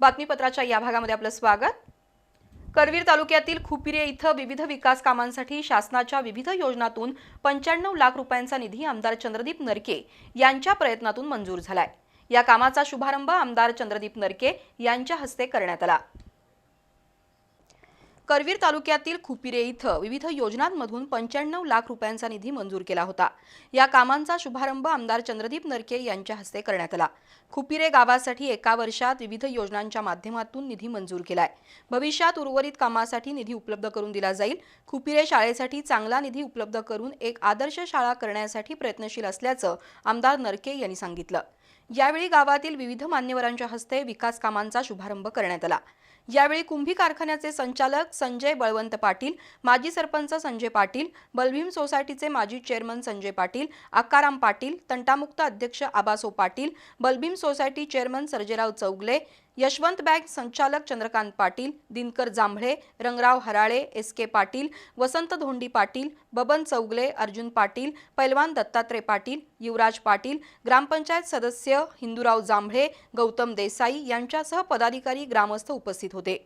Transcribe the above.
बातमीपत्राच्या या भागामध्ये आपलं स्वागत. करवीर तालुक्यातील खुपिरे इथं विविध विकास कामांसाठी शासनाच्या विविध योजनातून पंच्याण्णव लाख रुपयांचा निधी आमदार चंद्रदीप नरके यांच्या प्रयत्नातून मंजूर झालाय. या कामाचा शुभारंभ आमदार चंद्रदीप नरके यांच्या हस्ते करण्यात आला. करवीर तालुक्यातील खुपिरे इथं विविध योजनांमधून पंच्याण्णव लाख रुपयांचा निधी मंजूर केला होता. या कामांचा शुभारंभ आमदार चंद्रदीप नरके यांच्या हस्ते करण्यात आला. खुपिरे गावासाठी एका वर्षात विविध योजनांच्या माध्यमातून निधी मंजूर केलाय. भविष्यात उर्वरित कामासाठी निधी उपलब्ध करून दिला जाईल. खुपिरे शाळेसाठी चांगला निधी उपलब्ध करून एक आदर्श शाळा करण्यासाठी प्रयत्नशील असल्याचं आमदार नरके यांनी सांगितलं. यावेळी गावातील विविध मान्यवरांच्या हस्ते विकास कामांचा शुभारंभ करण्यात आला. यावेळी कुंभी कारखान्याचे संचालक संजय बळवंत पाटील माजी सरपंच संजय पाटील बलभीम सोसायटीचे माजी चेअरमन संजय पाटील आकाराम पाटील तंटामुक्त अध्यक्ष Abaso Patil Balbhim society chairman Sarjerao Chougule Yashwant bank संचालक चंद्रकांत पाटील दिनकर जांभळे रंगराव हराळे एस के पाटील वसंत धोंडी पाटील बबन चौगले अर्जुन पाटील पैलवान दत्तात्रय पाटील युवराज पाटील ग्रामपंचायत सदस्य हिंदूराव जांभळे गौतम देसाई यांच्यासह पदाधिकारी ग्रामस्थ उपस्थित होते.